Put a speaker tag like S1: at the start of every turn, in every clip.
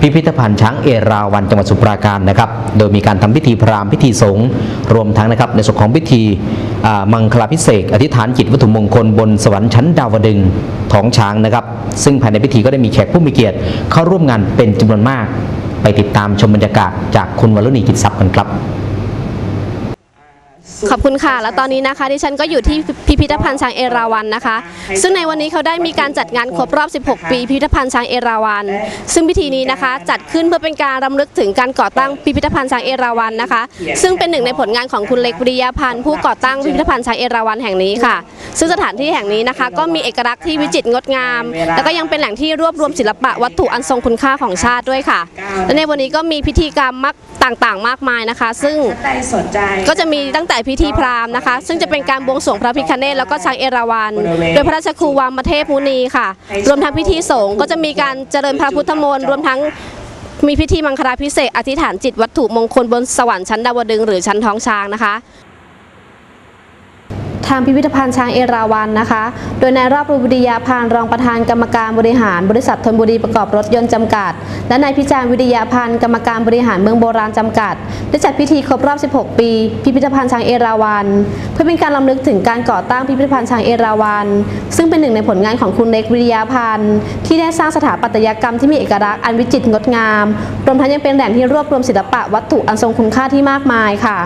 S1: พิพิธภัณฑ์ช้างเอราวัณจังหวัดสุพรปราการนะครับ โดยมีการทำพิธีพราหมณ์พิธีสงฆ์รวมทั้งนะครับในส่วนของพิธีมังคลาพิเศษอธิษฐานจิตวัตถุมงคลบนสวรรค์ชั้นดาวดึงของช้างนะครับ ซึ่งภายในพิธีก็ได้มีแขกผู้มีเกียรติ เข้าร่วมงานเป็นจำนวนมาก ไปติดตามชมบรรยากาศจากคุณวรุณีกิจทรัพย์กันครับ
S2: ขอบคุณค่ะ และตอนนี้นะคะดิฉันก็อยู่ที่พิพิธภัณฑ์ช้างเอราวัณนะคะ ซึ่งในวันนี้เขาได้มีการจัดงานครบรอบ 16 ปี พิพิธภัณฑ์ช้างเอราวัณซึ่งพิธีนี้นะคะจัดขึ้นเพื่อเป็นการรำลึกถึงการก่อตั้งพิพิธภัณฑ์ช้างเอราวัณนะคะ ซึ่งเป็นหนึ่งในผลงานของคุณเล็กวิริยาพันธ์ผู้ก่อตั้งพิพิธภัณฑ์ช้างเอราวัณแห่งนี้ค่ะ ซึ่งสถานที่แห่งนี้นะคะ ก็มีเอกลักษณ์ที่วิจิตรงดงาม แล้วก็ยังเป็นแหล่งที่รวบรวมศิลปะวัตถุอันทรงคุณค่าของชาติด้วยค่ะ และในวันนี้ก็มีพิธีกรรมมากต่างๆ มากมายนะคะ ซึ่ง
S3: ใครสนใจ
S2: ก็จะมีตั้งแต่พิธีพราหมณ์นะคะ ซึ่งจะเป็นการบวงสรวงพระพิคเนตแล้วก็ช้างเอราวัณโดยพระราชครูวามเทพมุนีค่ะ รวมทั้งพิธีสงฆ์ก็จะมีการเจริญพระพุทธมนต์รวมทั้งมีพิธีมังคลาพิเศษกอธิษฐานจิตวัตถุมงคลบนสวรรค์ชั้นดาวดึงส์หรือชั้นท้องช้างนะคะ ทางพิพิธภัณฑ์ช้างเอราวัณนะคะ โดยนายรอบรูปวิทยาพานรองประธานกรรมการบริหารบริษัทธนบุรีประกอบรถยนต์จำกัด และนายพิจารณ์วิทยาพันธ์กรรมการบริหารเมืองโบราณจำกัด ได้จัดพิธีครบรอบ 16 ปี พิพิธภัณฑ์ช้างเอราวัณเพื่อเป็นการรำลึกถึงการก่อตั้งพิพิธภัณฑ์ช้างเอราวัณซึ่งเป็นหนึ่งในผลงานของคุณเล็กวิทยาพันธ์ที่ได้สร้างสถาปัตยกรรมที่มีเอกลักษณ์อันวิจิตรงดงาม รวมทั้งยังเป็นแหล่งที่รวบรวมศิลปะวัตถุอันทรงคุณค่าที่มากมายค่ะ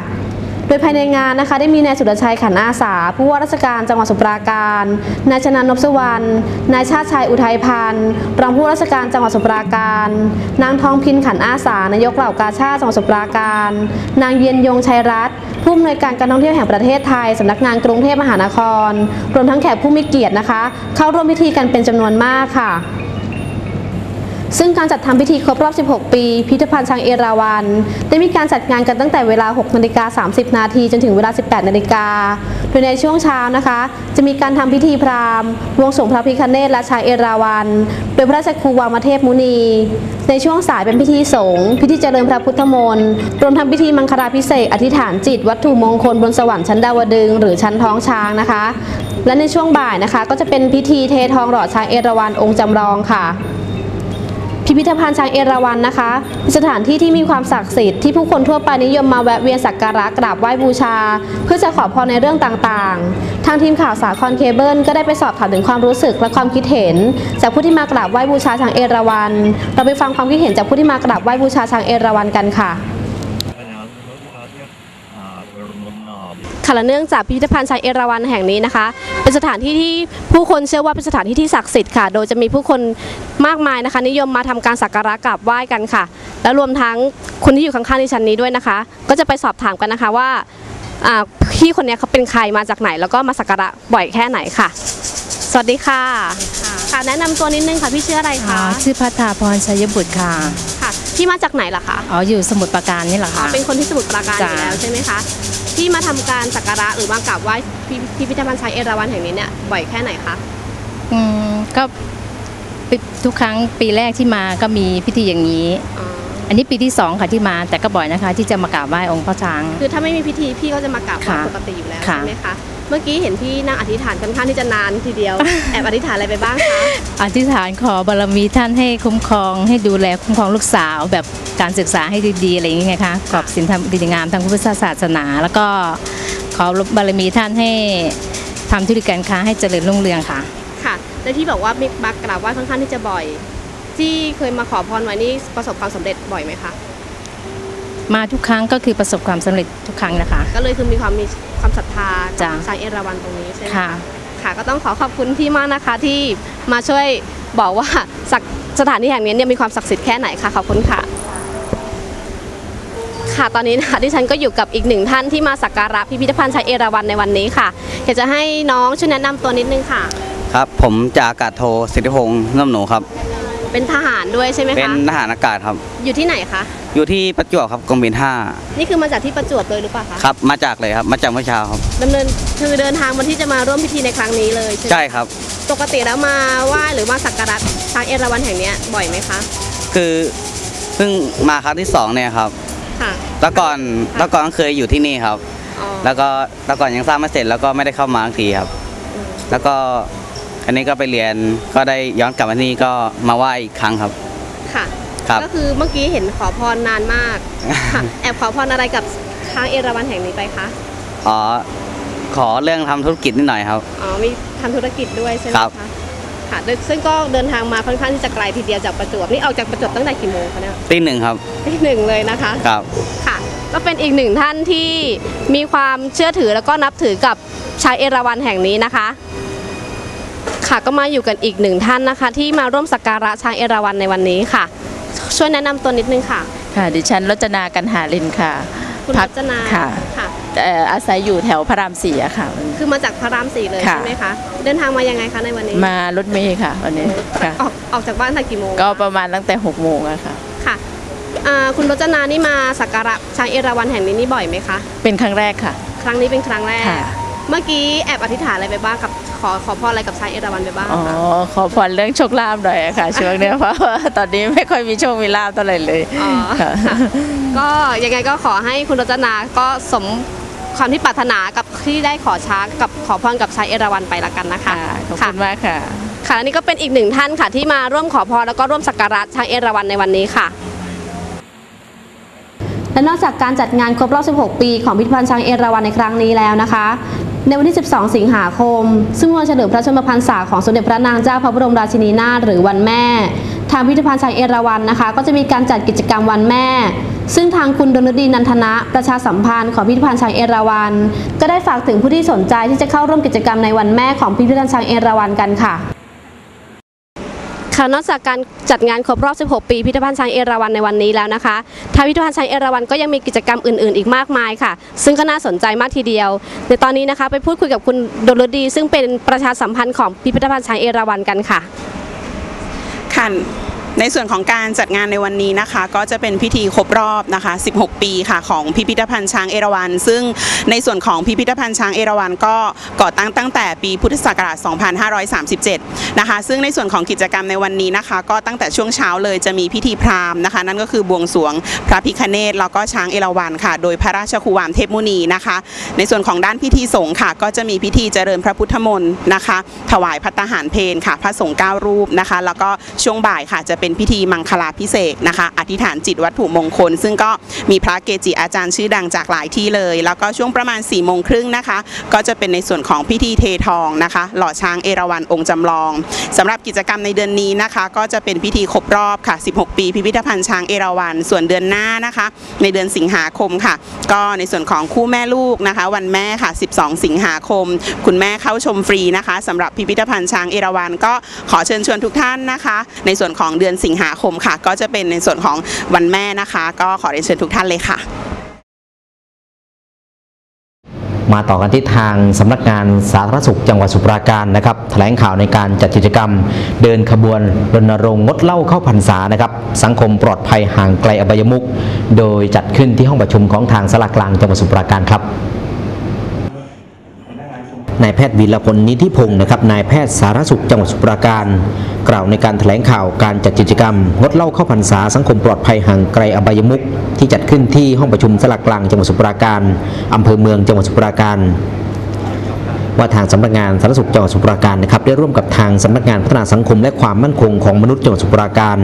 S2: โดยภายในงานนะคะได้มีนายสุรชัยขันอาสา ผู้ว่าราชการจังหวัดสุปราการ นายชนานพสวรรณ นายชาติชัยอุทัยพันธ์ รองผู้ว่าราชการจังหวัดสุปราการ นางทองพินขันอาสานายกเหล่ากาชาติจังหวัดสุปราการ นางเย็นยงชัยรัตน์ผู้อำนวยการการท่องเที่ยวแห่งประเทศไทยสำนักงานกรุงเทพมหานคร รวมทั้งแขกผู้มีเกียรตินะคะ เข้าร่วมพิธีกันเป็นจำนวนมากค่ะ ซึ่งการจัดทำพิธีครบรอบ 16 ปี พิพิธภัณฑ์ช้างเอราวัณได้มีการจัดงานกันตั้งแต่เวลา 6 นาฬิกา 30 นาทีจนถึงเวลา 18 นาฬิกา โดยในช่วงเช้านะคะ จะมีการทำพิธีพราหมณ์วงสงพระพิคเนตและช้างเอราวัณโดยพระราชครูวามเทพมุนี ในช่วงสายเป็นพิธีสงฆ์พิธีเจริญพระพุทธมนต์รวมทั้งพิธีมังคลาพิเศษอธิษฐานจิต วัตถุมงคลบนสวรรค์ชั้นดาวดึงหรือชั้นท้องช้างนะคะ และในช่วงบ่ายนะคะ ก็จะเป็นพิธีเททองหล่อช้างเอราวัณองค์จำลองค่ะ พิพิธภัณฑ์ช้างเอราวัณนะคะเป็นสถานที่ที่มีความศักดิ์สิทธิ์ที่ผู้คนทั่วไปนิยมมาแวะเวียนสักการะกราบไหว้บูชา เพื่อจะขอพรในเรื่องต่างๆ ทางทีมข่าวสาครเคเบิลก็ได้ไปสอบถามถึงความรู้สึกและความคิดเห็น จากผู้ที่มากราบไหว้บูชาช้างเอราวัณเราไปฟังความคิดเห็นจากผู้ที่มากราบไหว้บูชาช้างเอราวัณกันค่ะ ค่ะและเนื่องจากพิพิธภัณฑ์ชางเอราวัณแห่งนี้นะคะ เป็นสถานที่ที่ผู้คนเชื่อว่าเป็นสถานที่ที่ศักดิ์สิทธิ์ค่ะ โดยจะมีผู้คนมากมายนะคะ นิยมมาทำการสักการะกราบไหว้กันค่ะ และรวมทั้งคนที่อยู่ข้างๆดิฉันนี้ด้วยนะคะ ก็จะไปสอบถามกันนะคะว่าพี่คนนี้เขาเป็นใครมาจากไหน แล้วก็มาสักการะบ่อยแค่ไหนค่ะ สวัสดีค่ะ ค่ะ แนะนำตัวนิดนึงค่ะ พี่ชื่ออะไร
S4: อ๋อ
S2: คะ
S4: ชื่อพัฒนาพรชัยบุตรค่ะ
S2: ค่ะ พี่มาจากไหนล่ะคะ
S4: อ๋อ อยู่สมุทรปราการนี่แหละ
S2: อ๋อ
S4: ค่ะ
S2: เป็นคนที่สมุทรปราการอ
S4: จ้ะ
S2: ยู่แล้วใช่ไหมคะที่มาทำการสักการะหรือมากราบไหว้พิพิพิธภัณฑ์ช้างเอราวัณแห่งนี้เนี่ยบ่อยแค่ไหนคะ
S4: อืมก็ปีทุกครั้งปีแรกที่มาก็มีพิธีอย่างนี้
S2: อ๋อ
S4: อันนี้ปีที่สองค่ะที่มา แต่ก็บ่อยนะคะ ที่จะมากราบไหว้องค์พ่อช้าง
S2: คือถ้าไม่มีพิธีพี่ก็จะมากราบไหว้
S4: ค่ะ
S2: ปกติอยู่แล้ว
S4: ค่ะ
S2: ใช่ไหมคะ เมื่อกี้เห็นพี่นั่งอธิษฐานค่อนข้างที่จะนานทีเดียว แอบอธิษฐานอะไรไปบ้างคะ
S4: อธิษฐานขอบารมีท่านให้คุ้มครอง ให้ดูแลคุ้มครองลูกสาว แบบการศึกษาให้ดีๆอะไรอย่างเงี้ยค่ะกรอบศีลธรรมดีงามทางพุทธศาสนา แล้วก็ขอบารมีท่านให้ทำธุรกิจการค้าให้เจริญรุ่งเรืองค่ะ
S2: ค่ะและที่บอกว่ามีมากราบไหว้ค่อนข้างที่จะบ่อย ที่เคยมาขอพรไว้นี่ประสบความสำเร็จบ่อยไหมคะ
S4: มาทุกครั้งก็คือประสบความสำเร็จทุกครั้งนะคะ
S2: ก็เลยคือมีความมีความศรัทธา
S4: จ้ะ
S2: ช้างเอราวัณตรงนี้ใช่ไหม
S4: ค่ะ
S2: ค่ะ ก็ต้องขอขอบคุณพี่มากนะคะที่มาช่วยบอกว่าศักสถานที่แห่งนี้เนี่ยมีความศักดิ์สิทธิ์แค่ไหนค่ะขอบคุณค่ะ ค่ะตอนนี้นะคะที่ฉันก็อยู่กับอีกหนึ่งท่านที่มาสักการะพิพิธภัณฑ์ชัยเอราวัณในวันนี้ค่ะอยากจะให้น้องช่วยแนะนำตัวนิดนึงค่ะ
S5: ครับ ผมจากอากาศโทสิทธิพงศ์น้ำหนูครับ
S2: เป็นทหารด้วยใช่ไหม
S5: เป็น
S2: คะ
S5: ทหารอากาศครับ
S2: อยู่ที่ไหนคะ
S5: อยู่ที่ประจวบครับกองบินห้า
S2: นี่คือมาจากที่ประจวบเลยหรือเปล่าคะ
S5: ครับมาจากเลยครับมาจากเมื่อเช้าครับ
S2: ดำเนินคือเดินทางมาที่จะมาร่วมพิธีในครั้งนี้เลยใช่ไหม
S5: ใช่ครับ
S2: ปกติแล้วมาไหว้หรือมาสักการะช้างเอราวัณแห่งเนี้ยบ่อยไหมคะ
S5: คือเพิ่งมาครั้งที่สองเนี่ยครับ
S2: ค่ะ
S5: แล้วก่อนแล้วก่อนก็เคยอยู่ที่นี่ครับ
S2: อ๋อ
S5: แล้วก็แล้วก่อนยังสร้างไม่เสร็จแล้วก็ไม่ได้เข้ามาสักทีครับ แล้วก็ อันนี้ก็ไปเรียนก็ได้ย้อนกลับมาที่นี่ก็มาไหว้อีกครั้งครับ
S2: ค่ะ
S5: ครับ
S2: ก็คือเมื่อกี้เห็นขอพรนานมากค่ะแอบขอพรอะไรกับช้างเอราวัณแห่งนี้ไปคะ
S5: ขอขอเรื่องทำธุรกิจนิดหน่อยครับ
S2: อ๋อมีทำธุรกิจด้วยใช่ไหม
S5: ครั
S2: คะ
S5: บ
S2: ค่ะโดยซึ่งก็เดินทางมาค่อนข้างที่จะไกลทีเดียวจากประจวบนี่ออกจากประจวบตั้งแต่กี่โมงคะเนี่ย
S5: ตีหนึ่งครับ
S2: ที่หนึ่งเลยนะคะ
S5: ครับ
S2: ค่ะก็เป็นอีกหนึ่งท่านที่มีความเชื่อถือแล้วก็นับถือกับชายเอราวัณแห่งนี้นะคะ ค่ะก็มาอยู่กันอีกหนึ่งท่านนะคะ ที่มาร่วมสักการะช้างเอราวัณในวันนี้ค่ะ ช่วยแนะนำตัวนิดนึงค่ะ
S3: ค่ะดิฉันรจนากันหาลินค่ะ
S2: คุณ
S3: พั
S2: รัจนา
S3: ค่ะ
S2: ค่ะ
S3: เอ่ออาศัยอยู่แถวพระรามสี่อะค่ะ
S2: คือมาจากพระรามสี่เลย
S3: ค่ะ
S2: ใช่ไหมคะ เดินทางมายังไงคะในวันนี้
S3: มารถเมย์ค่ะวันนี้ค่ะ
S2: ออกออกจากบ้านตั้งกี่โมง
S3: ก็ประมาณตั้งแต่6โมงอะค่ะ
S2: ค่ะอ่าคุณรจนานี่มาสักการะช้างเอราวัณแห่งนี้นี่บ่อยไหมคะ
S3: เป็นครั้งแรกค่ะ
S2: ครั้งนี้เป็นครั้งแรก
S3: ค่ะ
S2: เมื่อกี้แอบอธิษฐานอะไรไปบ้างกับข อขอพรอะไรกับช้างเอราวัณไปบ้าง
S3: อ๋อ
S2: คะ
S3: ขอพรเรื่องโชคลาภหน่อยอะค่ะช่วงเนี้ยเพราะว่าตอนนี้ไม่ค่อยมีโชคมีลาภเท่าไหร่เลย
S2: อ๋อ
S3: ค่ะ
S2: ค่ะก็ยังไงก็ขอให้คุณรจนาก็สมความที่ปรารถนากับที่ได้ขอช้างกับขอพรกับชายเอราวัณไปละกันนะคะ
S3: ค่ะขอบ
S2: ค่ะ
S3: คุณมากค่ะ
S2: ค่ะและนี่ก็เป็นอีกหนึ่งท่านค่ะ ที่มาร่วมขอพรแล้วก็ร่วมสักการะช้างเอราวัณในวันนี้ค่ะ และนอกจากการจัดงานครบรอบ 16 ปีของพิพิธภัณฑ์ช้างเอราวัณในครั้งนี้แล้วนะคะ ในวันที่ 12 สิงหาคม ซึ่งวันเฉลิมพระชนมพรรษาของสมเด็จพระนางเจ้าพระบรมราชินีนาถหรือวันแม่ ทางพิพิธภัณฑ์ช้างเอราวัณนะคะ ก็จะมีการจัดกิจกรรมวันแม่ ซึ่งทางคุณดนดีนันทนะประชาสัมพันธ์ของพิพิธภัณฑ์ช้างเอราวัณก็ได้ฝากถึงผู้ที่สนใจที่จะเข้าร่วมกิจกรรมในวันแม่ของพิพิธภัณฑ์ช้างเอราวัณกันค่ะ ค่ะนอกจากการจัดงานครบรอบ 16 ปีพิพิธภัณฑ์ช้างเอราวัณในวันนี้แล้วนะคะทางพิพิธภัณฑ์ช้างเอราวัณก็ยังมีกิจกรรมอื่น ๆ อีกมากมายค่ะ ซึ่งก็น่าสนใจมากทีเดียว ในตอนนี้นะคะไปพูดคุยกับคุณดลดี ซึ่งเป็นประชาสัมพันธ์ของพิพิธภัณฑ์ช้างเอราวัณกันค่ะ
S6: ค่ะ ในส่วนของการจัดงานในวันนี้นะคะ ก็จะเป็นพิธีครบรอบนะคะ 16 ปีค่ะของพิพิธภัณฑ์ช้างเอราวัณซึ่งในส่วนของพิพิธภัณฑ์ช้างเอราวัณก็ก่อตั้งตั้งแต่ปีพุทธศักราช 2537 นะคะ ซึ่งในส่วนของกิจกรรมในวันนี้นะคะ ก็ตั้งแต่ช่วงเช้าเลยจะมีพิธีพราหมณ์นะคะ นั่นก็คือบวงสรวงพระพิคเนตแล้วก็ช้างเอราวัณค่ะ โดยพระราชครูวามเทพมุนีนะคะ ในส่วนของด้านพิธีสงฆ์ค่ะ ก็จะมีพิธีเจริญพระพุทธมนต์นะคะ ถวายพัตตาหารเพลค่ะ พระสงฆ์เก้ารูปนะคะ แล้วก็ช่วงบ่ายค่ะจะเป็นพิธีมังคลาพิเศษนะคะ อธิษฐานจิตวัตถุมงคล ซึ่งก็มีพระเกจิอาจารย์ชื่อดังจากหลายที่เลย แล้วก็ช่วงประมาณ4ี่โมงครึ่งนะคะ ก็จะเป็นในส่วนของพิธีเททองนะคะ หล่อช้างเอราวัณองค์จำลองสำหรับกิจกรรมในเดือนนี้นะคะ ก็จะเป็นพิธีครบรอบค่ะ 16 ปีพิพิธภัณฑ์ช้างเอราวัณส่วนเดือนหน้านะคะ ในเดือนสิงหาคมค่ะ ก็ในส่วนของคู่แม่ลูกนะคะ วันแม่ค่ะ 12 สิงหาคม คุณแม่เข้าชมฟรีนะคะสำหรับพิพิธภัณฑ์ช้างเอราวัณก็ขอเชิญชวนทุกท่านนะคะ ในส่วนของเดือนสิงหาคมค่ะ ก็จะเป็นในส่วนของวันแม่นะคะ ก็ขอเรียนเชิญทุกท่านเลยค่ะ
S1: มาต่อกันที่ทางสำนักงานสาธารณสุขจังหวัดสุพรปราการนะครับแถลงข่าวในการจัดกิจกรรม เดินขบวนรณรงค์งดเหล้าเข้าพรรษานะครับ สังคมปลอดภัยห่างไกลอบายมุขโดยจัดขึ้นที่ห้องประชุมของทางสลากกลางจังหวัดสุพรปราการครับ นายแพทย์วีรพลนิธิพงศ์นะครับนายแพทย์สารสุขจังหวัดสุพรปราการ กล่าวในการแถลงข่าวการจัดกิจกรรม งดเหล้าเข้าพรรษาสังคมปลอดภัยห่างไกลอบายมุกที่จัดขึ้นที่ห้องประชุมสลักกลางจังหวัดสุพรปราการอำเภอเมืองจังหวัดสุพรปราการ ว่าทางสำนักงานสาธารณสุขจังหวัดสมุพรปราการนะครับได้ร่วมกับทางสำนักงานพัฒนาสังคมและความมั่นคงของมนุษย์จังหวัดสมุพรปราการ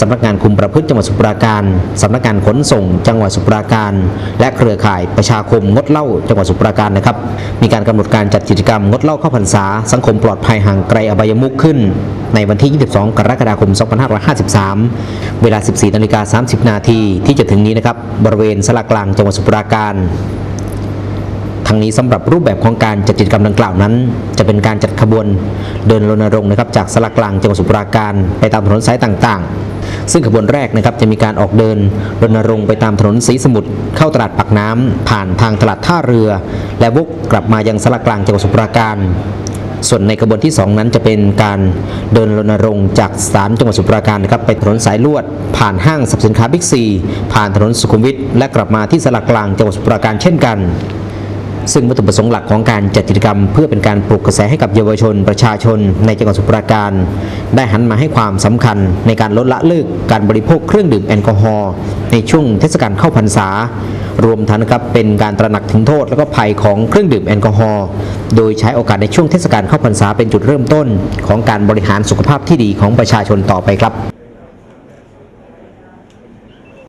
S1: สำนักงานคุมประพฤติจังหวัดสมุพรปราการสำนักงานขนส่งจังหวัดสมุพรปราการ และเครือข่ายประชาคมงดเหล้าจังหวัดสมุพรปราการนะครับมีการกำหนดการจัดกิจกรรมงดเหล้าเข้าพรรษา สังคมปลอดภัยห่างไกลอบายมุขขึ้น ในวันที่ 22 กรกฎาคม 2553 เวลา 14นาฬิกา30 นาทีที่จะถึงนี้นะครับบริเวณสลากลางจังหวัดสมุพรปราการ ทั้งนี้สำหรับรูปแบบของการจัดกิจกรรมดังกล่าวนั้น จะเป็นการจัดขบวนเดินรณรงค์นะครับจากสลากกลางจังหวัดสุพรราการไปตามถนนสายต่างๆ ซึ่งขบวนแรกนะครับจะมีการออกเดินรณรงค์ไปตามถนนศรีสมุทรเข้าตลาดปากน้ำผ่านทางตลาดท่าเรือ และวกกลับมายังสลากกลางจังหวัดสุพรราการส่วนในขบวนที่ 2 นั้นจะเป็นการเดินรณรงค์จากศาลจังหวัดสุพรปราการนะครับไปถนนสายลวด ผ่านห้างสรรพสินค้าบิ๊กซี ผ่านถนนสุขุมวิทและกลับมาที่สลากกลางจังหวัดสุพรปราการเช่นกัน ซึ่งวัตถุประสงค์หลักของการจัดกิจกรรม เพื่อเป็นการปลุกกระแสให้กับเยาวชน ประชาชน ในจังหวัดสุพรราการ ได้หันมาให้ความสำคัญในการลดละเลิกการบริโภคเครื่องดื่มแอลกอฮอล์ในช่วงเทศกาลเข้าพรรษารวมทั้งนะครับเป็นการตระหนักถึงโทษและก็ภัยของเครื่องดื่มแอลกอฮอล์โดยใช้โอกาสในช่วงเทศกาลเข้าพรรษาเป็นจุดเริ่มต้น ของการบริหารสุขภาพที่ดีของประชาชนต่อไปครับ